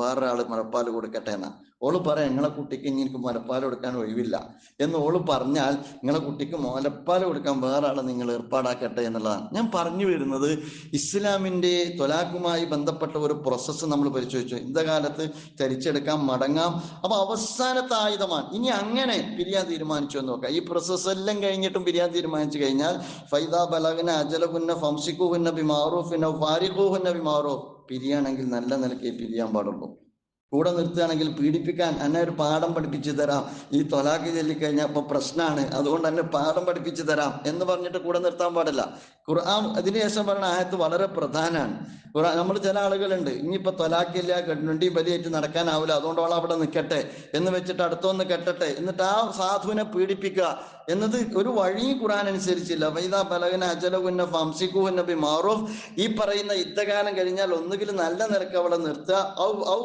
വേറൊരാൾ മുഴപ്പാൽ കൊടുക്കട്ടെ എന്നാ. ഓൾ പറയാം നിങ്ങളെ കുട്ടിക്ക് ഇനി എനിക്ക് മുലപ്പാൽ കൊടുക്കാൻ ഒഴിവില്ല. എന്ന് ഓൾ പറഞ്ഞാൽ നിങ്ങളെ കുട്ടിക്ക് മുലപ്പാൽ കൊടുക്കാൻ വേറെ ആളെ നിങ്ങൾ ഏർപ്പാടാക്കട്ടെ എന്നുള്ളതാണ്. ഞാൻ പറഞ്ഞു വരുന്നത് ഇസ്ലാമിന്റെ തൊലാഖുമായി ബന്ധപ്പെട്ട ഒരു പ്രോസസ്സ് നമ്മൾ പരിശോധിച്ചു. ഇന്ന കാലത്ത് ചരിച്ചെടുക്കാം മടങ്ങാം. അപ്പൊ അവസാനത്തെ ആയുധമാണ്. ഇനി അങ്ങനെ പിരിയാൻ തീരുമാനിച്ചു എന്ന് നോക്കാം. ഈ പ്രോസസ്സ് എല്ലാം കഴിഞ്ഞിട്ടും പിരിയാൻ തീരുമാനിച്ചു കഴിഞ്ഞാൽ ഫൈദ ബലഗന അജലഹുന്ന ഫംസിഖുഹുന്ന ബിമാറൂഫിന്ന ഫാരിഖുഹുന്ന ബിമാറൂഫ്. പിരിയാണെങ്കിൽ നല്ല നിലയ്ക്ക് പിരിയാൻ പാടുള്ളൂ. കൂടെ നിർത്തുകയാണെങ്കിൽ പീഡിപ്പിക്കാൻ എന്നെ ഒരു പാഠം പഠിപ്പിച്ചു തരാം. ഈ തൊലാക്ക് ചൊല്ലിക്കഴിഞ്ഞാൽ അപ്പൊ പ്രശ്നമാണ് അതുകൊണ്ട് എന്നെ പാഠം പഠിപ്പിച്ചു തരാം എന്ന് പറഞ്ഞിട്ട് കൂടെ നിർത്താൻ പാടില്ല. ഖുർആൻ അതിനുശേഷം പറഞ്ഞ ആയത്ത് വളരെ പ്രധാനമാണ് ഖുർആൻ നമ്മൾ ചില ആളുകളുണ്ട്. ഇനിയിപ്പോ തൊലാക്കില്ല കണ്ണുണ്ടി ബലിയേറ്റ് നടക്കാനാവില്ല അതുകൊണ്ട് അവൾ അവിടെ നിൽക്കട്ടെ എന്ന് വെച്ചിട്ട് അടുത്തൊന്ന് കെട്ടട്ടെ. എന്നിട്ട് ആ സാധുവിനെ പീഡിപ്പിക്കുക. എന്നത് ഒരു വഴി ഖുർആൻ അനുസരിച്ചില്ല. വൈദാ ബലകന അജലകുന്ന ഫംസിക്കുഹുന്ന ബി മാറൂഫ് ഈ പറയുന്ന യുദ്ധകാലം കഴിഞ്ഞാൽ ഒന്നുകിൽ നല്ല നിരക്ക് അവിടെ നിർത്തുക. ഔ ഔ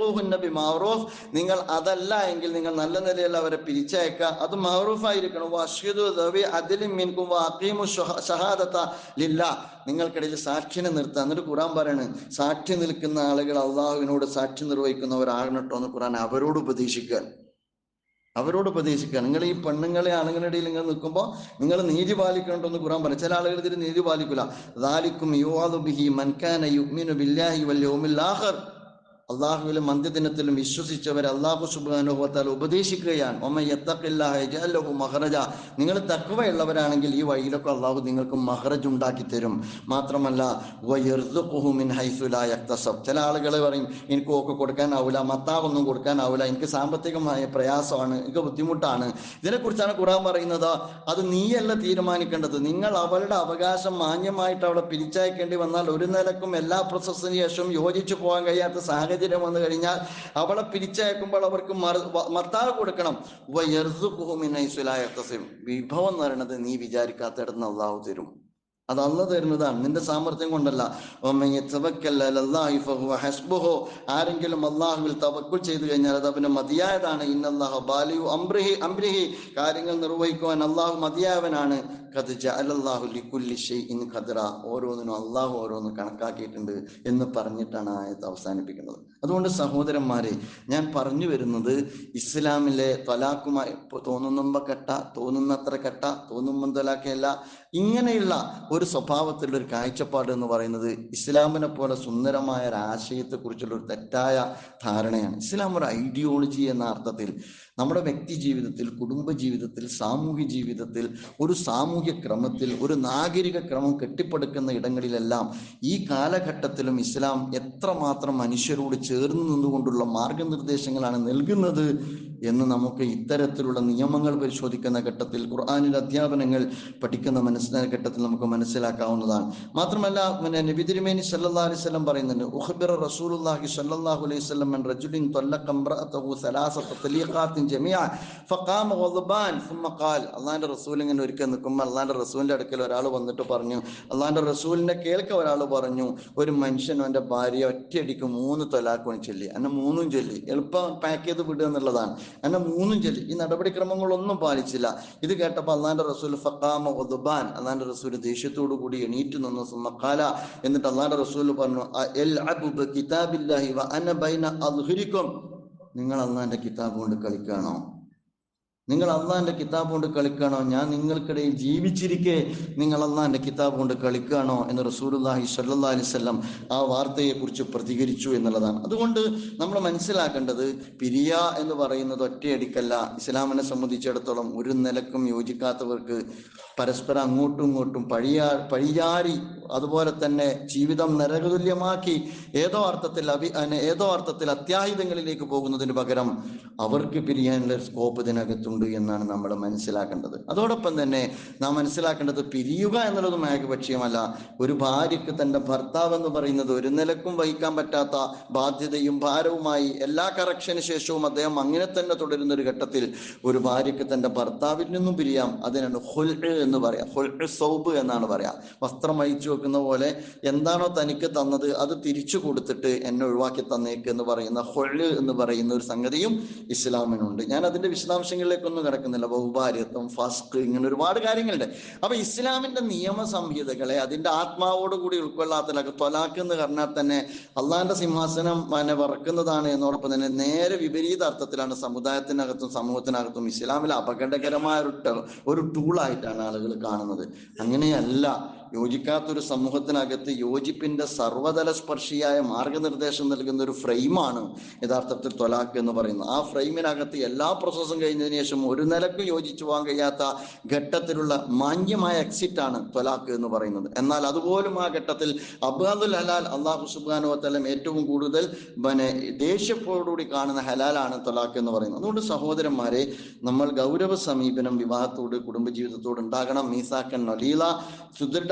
ഫാരിഖുഹുന്ന ബി മാറൂഫ് നിങ്ങൾ അതല്ല എങ്കിൽ നിങ്ങൾ നല്ല നിലയിൽ അവരെ പിരിച്ചയക്കുക. അത് മാറൂഫായിരിക്കണം ദവി മിൻകും നിങ്ങൾക്കിടയിൽ സാക്ഷിനെ നിർത്തുക എന്നിട്ട് ഖുറാൻ പറയാണ് സാക്ഷി നിൽക്കുന്ന ആളുകൾ അള്ളാഹുവിനോട് സാക്ഷി നിർവഹിക്കുന്നവരാകണട്ടോ എന്ന് ഖുറാൻ അവരോട് ഉപദേശിക്കുക. അവരോട് ഉപദേശിക്കുക. നിങ്ങൾ ഈ പെണ്ണുങ്ങളെ ആണുങ്ങളുടെ ഇടയിൽ നിങ്ങൾ നിൽക്കുമ്പോൾ നിങ്ങൾ നീതി പാലിക്കണമെന്ന് എന്ന് ഖുറാൻ പറയും. ചില ആളുകൾ ഇതിന് നീതി പാലിക്കില്ല ദാലിക്കും യുവാദുബിഹി മൻകാന യുഗ്മിനു ബില്ലാഹി ആഖിർ. അള്ളാഹുവിലും അന്ത്യദിനത്തിലും വിശ്വസിച്ചവർ അള്ളാഹു സുബാനുഭവത്താൽ ഉപദേശിക്കുകയാണ്. ഒമ എത്തക്കില്ലാഹു മഹറജ നിങ്ങൾ തക്കവയുള്ളവരാണെങ്കിൽ ഈ വഴിയിലൊക്കെ അള്ളാഹു നിങ്ങൾക്ക് മഹറജ് ഉണ്ടാക്കി തരും. മാത്രമല്ല മിൻ ചില ആളുകൾ പറയും എനിക്ക് ഒക്കെ കൊടുക്കാനാവില്ല മത്താവൊന്നും കൊടുക്കാനാവില്ല എനിക്ക് സാമ്പത്തികമായ പ്രയാസമാണ് എനിക്ക് ബുദ്ധിമുട്ടാണ്. ഇതിനെക്കുറിച്ചാണ് ഖുറാൻ പറയുന്നത്. അത് നീയല്ല തീരുമാനിക്കേണ്ടത്. നിങ്ങൾ അവളുടെ അവകാശം മാന്യമായിട്ട് അവളെ പിരിച്ചയക്കേണ്ടി വന്നാൽ ഒരു നിലക്കും എല്ലാ പ്രോസസ്സിന് ശേഷം യോജിച്ചു പോകാൻ കഴിയാത്ത സാഹചര്യം വന്നു കഴിഞ്ഞാൽ അവളെ പിരിച്ചയക്കുമ്പോൾ അവർക്ക് മർത്താവ് കൊടുക്കണം. വിഭവം എന്ന് നീ വിചാരിക്കാത്തടത്ത് അള്ളാഹു തരും. അത് അല്ല തരുന്നതാണ് നിന്റെ സാമർഥ്യം കൊണ്ടല്ല. ആരെങ്കിലും അള്ളാഹുവിൽ തവക്കുൽ ചെയ്തു കഴിഞ്ഞാൽ അത് അവന് മതിയായതാണ്. ഇന്നല്ലാഹു ബാലിയു അംബ്രിഹി അംബ്രിഹി. കാര്യങ്ങൾ നിർവഹിക്കുവാൻ അള്ളാഹു മതിയായവനാണ്. ഓരോന്നിനും അള്ളാഹു ഓരോന്ന് കണക്കാക്കിയിട്ടുണ്ട് എന്ന് പറഞ്ഞിട്ടാണ് ആയത്ത് അവസാനിപ്പിക്കുന്നത്. അതുകൊണ്ട് സഹോദരന്മാരെ ഞാൻ പറഞ്ഞു വരുന്നത് ഇസ്ലാമിലെ തൊലാക്കുമായി തോന്നുന്നുമ്പോ കെട്ട തോന്നുന്നത്ര കെട്ട തോന്നുമ്പം തൊലാക്കയല്ല ഇങ്ങനെയുള്ള ഒരു സ്വഭാവത്തിലുള്ള ഒരു കാഴ്ചപ്പാട് എന്ന് പറയുന്നത് ഇസ്ലാമിനെ പോലെ സുന്ദരമായ ഒരു ആശയത്തെക്കുറിച്ചുള്ള ഒരു തെറ്റായ ധാരണയാണ്. ഇസ്ലാം ഒരു ഐഡിയോളജി എന്ന അർത്ഥത്തിൽ നമ്മുടെ വ്യക്തി ജീവിതത്തിൽ കുടുംബ ജീവിതത്തിൽ സാമൂഹ്യ ജീവിതത്തിൽ ഒരു സാമൂഹ്യ ക്രമത്തിൽ ഒരു നാഗരിക ക്രമം കെട്ടിപ്പടുക്കുന്ന ഇടങ്ങളിലെല്ലാം ഈ കാലഘട്ടത്തിലും ഇസ്ലാം എത്രമാത്രം മനുഷ്യരോട് ചേർന്ന് നിന്നുകൊണ്ടുള്ള മാർഗനിർദ്ദേശങ്ങളാണ് നൽകുന്നത് എന്ന് നമുക്ക് ഇത്തരത്തിലുള്ള നിയമങ്ങൾ പരിശോധിക്കുന്ന ഘട്ടത്തിൽ ഖുർആാനിലെ അധ്യാപനങ്ങൾ പഠിക്കുന്ന മനസ്സിലായ ഘട്ടത്തിൽ നമുക്ക് മനസ്സിലാക്കാവുന്നതാണ്. മാത്രമല്ല പിന്നെ നബി തിരുമേനി സല്ലാ അലൈഹി സ്വലം പറയുന്നുണ്ട് ഉഹബിർ റസൂലുല്ലാഹി സല്ലല്ലാഹു അലൈഹി സ്വലം റജുലിൻ അള്ളാന്റെ റസൂൽ ഇങ്ങനെ ഒരുക്കം നിൽക്കുമ്പോൾ അള്ളാന്റെ റസൂലിന്റെ അടുക്കൽ ഒരാൾ വന്നിട്ട് പറഞ്ഞു അള്ളാന്റെ റസൂലിനെ കേൾക്ക ഒരാൾ പറഞ്ഞു ഒരു മനുഷ്യൻ അവന്റെ ഭാര്യ ഒറ്റയടിക്ക് മൂന്ന് തൊലാക്കോണി ചൊല്ലി അന്നെ മൂന്നും ചൊല്ലി എളുപ്പം പാക്ക് ചെയ്ത് വിടുക എന്നുള്ളതാണ്. എന്നെ മൂന്നും ചൊല്ലി ഈ നടപടിക്രമങ്ങളൊന്നും പാലിച്ചില്ല. ഇത് കേട്ടപ്പോൾ അള്ളാന്റെ റസൂൽ ഫക്കാമ ഒതുബാൻ അള്ളാന്റെ റസൂൽ ദേഷ്യത്തോടു കൂടി എണീറ്റ് നിന്ന്. സുമക്കാല എന്നിട്ട് അള്ളാന്റെ റസൂൽ പറഞ്ഞു കിതാബില്ലാഹി വ ബൈന അദ്ഹുരിക്കും. നിങ്ങൾ അള്ളാന്റെ കിതാബ് കൊണ്ട് കളിക്കുകയാണോ നിങ്ങൾ അള്ളാഹിന്റെ കിതാബ് കൊണ്ട് കളിക്കണോ ഞാൻ നിങ്ങൾക്കിടയിൽ ജീവിച്ചിരിക്കെ നിങ്ങൾ അള്ളാഹിന്റെ കിതാബ് കൊണ്ട് കളിക്കുകയാണോ? എന്ന് റസൂലുല്ലാഹി സല്ലല്ലാഹി അലൈഹി വസല്ലം ആ വാർത്തയെക്കുറിച്ച് പ്രതികരിച്ചു എന്നുള്ളതാണ്. അതുകൊണ്ട് നമ്മൾ മനസ്സിലാക്കേണ്ടത് പിരിയ എന്ന് പറയുന്നത് ഒറ്റയടിക്കല്ല. ഇസ്ലാമിനെ സംബന്ധിച്ചിടത്തോളം ഒരു നിലക്കും യോജിക്കാത്തവർക്ക് പരസ്പരം അങ്ങോട്ടും ഇങ്ങോട്ടും പഴിയാ പഴിയാരി അതുപോലെ തന്നെ ജീവിതം നരകതുല്യമാക്കി ഏതോ അർത്ഥത്തിൽ അഭി ഏതോ അർത്ഥത്തിൽ അത്യാഹിതങ്ങളിലേക്ക് പോകുന്നതിന് പകരം അവർക്ക് പിരിയാനുള്ള സ്കോപ്പ് ഇതിനകത്തുണ്ട്. എന്നാണ് നമ്മൾ മനസ്സിലാക്കേണ്ടത്. അതോടൊപ്പം തന്നെ നാം മനസ്സിലാക്കേണ്ടത് പിരിയുക എന്നുള്ളതും ഏകപക്ഷീയമല്ല. ഒരു ഭാര്യയ്ക്ക് തന്റെ ഭർത്താവ് എന്ന് പറയുന്നത് ഒരു നിലക്കും വഹിക്കാൻ പറ്റാത്ത ബാധ്യതയും ഭാരവുമായി എല്ലാ കറക്ഷന് ശേഷവും അദ്ദേഹം അങ്ങനെ തന്നെ തുടരുന്ന ഒരു ഘട്ടത്തിൽ ഒരു ഭാര്യയ്ക്ക് തന്റെ ഭർത്താവിൽ നിന്നും പിരിയാം. അതിനാണ് ഹുൽ എന്ന് പറയാം. ഹുൽ സൗബ് എന്നാണ് പറയാം. വസ്ത്രം അഴിച്ചു വെക്കുന്ന പോലെ എന്താണോ തനിക്ക് തന്നത് അത് തിരിച്ചു കൊടുത്തിട്ട് എന്നെ ഒഴിവാക്കി തന്നേക്ക് എന്ന് പറയുന്ന ഹൊള്ള് എന്ന് പറയുന്ന ഒരു സംഗതിയും ഇസ്ലാമിനുണ്ട്. ഞാൻ അതിന്റെ വിശദാംശങ്ങളിലേക്ക് വിഷയങ്ങളിലേക്കൊന്നും കിടക്കുന്നില്ല. ബഹുഭാര്യത്വം ഫസ്ക് ഇങ്ങനെ ഒരുപാട് കാര്യങ്ങളുണ്ട്. അപ്പൊ ഇസ്ലാമിന്റെ നിയമ സംഹിതകളെ അതിന്റെ ആത്മാവോട് കൂടി ഉൾക്കൊള്ളാത്തതിലൊക്കെ തൊലാക്ക് എന്ന് പറഞ്ഞാൽ തന്നെ അള്ളാഹിന്റെ സിംഹാസനം പിന്നെ വറക്കുന്നതാണ് എന്നോടൊപ്പം തന്നെ നേരെ വിപരീത അർത്ഥത്തിലാണ് സമുദായത്തിനകത്തും സമൂഹത്തിനകത്തും ഇസ്ലാമിൽ അപകടകരമായ ഒരു ഒരു ടൂളായിട്ടാണ് ആളുകൾ കാണുന്നത്. അങ്ങനെയല്ല. യോജിക്കാത്തൊരു സമൂഹത്തിനകത്ത് യോജിപ്പിന്റെ സർവതല സ്പർശിയായ മാർഗനിർദ്ദേശം നൽകുന്ന ഒരു ഫ്രെയിമാണ് യഥാർത്ഥത്തിൽ തൊലാക്ക് എന്ന് പറയുന്നത്. ആ ഫ്രെയിമിനകത്ത് എല്ലാ പ്രോസസ്സും കഴിഞ്ഞതിന് ശേഷം ഒരു നിലയ്ക്ക് യോജിച്ചു പോകാൻ കഴിയാത്ത ഘട്ടത്തിലുള്ള മാന്യമായ എക്സിറ്റ് ആണ് തൊലാക്ക് എന്ന് പറയുന്നത്. എന്നാൽ അതുപോലും ആ ഘട്ടത്തിൽ അബ്ദുൽ ഹലാൽ അള്ളാഹു സുബാനു വത്തലം ഏറ്റവും കൂടുതൽ പിന്നെ ദേഷ്യപ്പോടുകൂടി കാണുന്ന ഹലാലാണ് തൊലാക്ക് എന്ന് പറയുന്നത്. അതുകൊണ്ട് സഹോദരന്മാരെ നമ്മൾ ഗൗരവ സമീപനം വിവാഹത്തോട് കുടുംബജീവിതത്തോട് ഉണ്ടാകണം. മീസാക്കൻ നലീല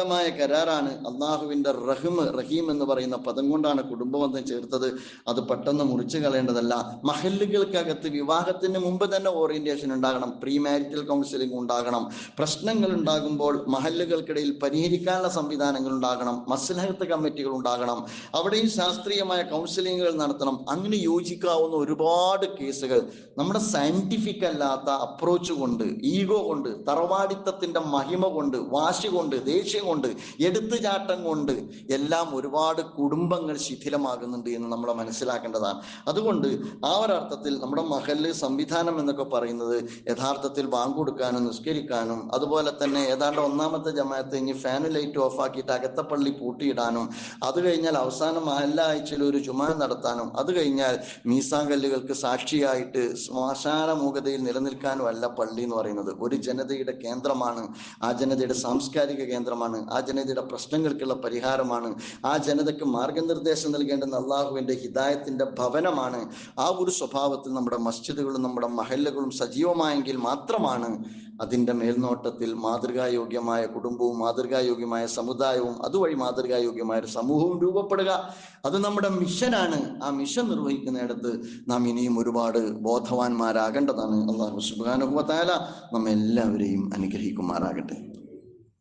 സുദൃഢമായ കരാറാണ് അള്ളാഹുവിന്റെ റഹിം റഹീം എന്ന് പറയുന്ന പദം കൊണ്ടാണ് കുടുംബബന്ധം ചേർത്തത്. അത് പെട്ടെന്ന് മുറിച്ചു കളയേണ്ടതല്ല. മഹല്ലുകൾക്കകത്ത് വിവാഹത്തിന് മുമ്പ് തന്നെ ഓറിയന്റേഷൻ ഉണ്ടാകണം. പ്രീ മാരിറ്റൽ കൗൺസിലിംഗ് ഉണ്ടാകണം. പ്രശ്നങ്ങൾ ഉണ്ടാകുമ്പോൾ മഹല്ലുകൾക്കിടയിൽ പരിഹരിക്കാനുള്ള സംവിധാനങ്ങൾ ഉണ്ടാകണം. മസ്ലഹത്ത് കമ്മിറ്റികൾ ഉണ്ടാകണം. അവിടെയും ശാസ്ത്രീയമായ കൗൺസിലിങ്ങുകൾ നടത്തണം. അങ്ങനെ യോജിക്കാവുന്ന ഒരുപാട് കേസുകൾ. നമ്മുടെ സയന്റിഫിക് അല്ലാത്ത അപ്രോച്ച് കൊണ്ട് ഈഗോ കൊണ്ട് തറവാടിത്തത്തിന്റെ മഹിമ കൊണ്ട് വാശി കൊണ്ട് ദേഷ്യം കൊണ്ട് എടുത്തുചാട്ടം കൊണ്ട് എല്ലാം ഒരുപാട് കുടുംബങ്ങൾ ശിഥിലമാകുന്നുണ്ട് എന്ന് നമ്മൾ മനസ്സിലാക്കേണ്ടതാണ്. അതുകൊണ്ട് ആ ഒരർത്ഥത്തിൽ നമ്മുടെ മഹൽ സംവിധാനം എന്നൊക്കെ പറയുന്നത് യഥാർത്ഥത്തിൽ കൊടുക്കാനും നിസ്കരിക്കാനും അതുപോലെ തന്നെ ഏതാണ്ട് ഒന്നാമത്തെ ജമാഅത്ത് ഇനി ഫാൻ ലൈറ്റ് ഓഫ് ആക്കിയിട്ട് അകത്തെ പള്ളി പൂട്ടിയിടാനും അത് കഴിഞ്ഞാൽ അവസാനം എല്ലാ ആഴ്ചയിൽ ഒരു ജുമാ നടത്താനും അത് കഴിഞ്ഞാൽ മീസാൻ കല്ലുകൾക്ക് സാക്ഷിയായിട്ട് ശ്മശാന മൂകതയിൽ നിലനിൽക്കാനും അല്ല പള്ളി എന്ന് പറയുന്നത്. ഒരു ജനതയുടെ കേന്ദ്രമാണ്. ആ ജനതയുടെ സാംസ്കാരിക കേന്ദ്രമാണ്. ആ ജനതയുടെ പ്രശ്നങ്ങൾക്കുള്ള പരിഹാരമാണ്. ആ ജനതയ്ക്ക് മാർഗനിർദ്ദേശം നൽകേണ്ടത് അള്ളാഹുവിന്റെ ഹിദായത്തിന്റെ ഭവനമാണ്. ആ ഒരു സ്വഭാവത്തിൽ നമ്മുടെ മസ്ജിദുകളും നമ്മുടെ മഹല്ലുകളും സജീവമായെങ്കിൽ മാത്രമാണ് അതിന്റെ മേൽനോട്ടത്തിൽ മാതൃകായോഗ്യമായ കുടുംബവും മാതൃകായോഗ്യമായ സമുദായവും അതുവഴി മാതൃകായോഗ്യമായ ഒരു സമൂഹവും രൂപപ്പെടുക. അത് നമ്മുടെ മിഷനാണ്. ആ മിഷൻ നിർവഹിക്കുന്നിടത്ത് നാം ഇനിയും ഒരുപാട് ബോധവാന്മാരാകേണ്ടതാണ്. അള്ളാഹു സുബാനുഭവത്തായ നമ്മെല്ലാവരെയും അനുഗ്രഹിക്കുമാറാകട്ടെ.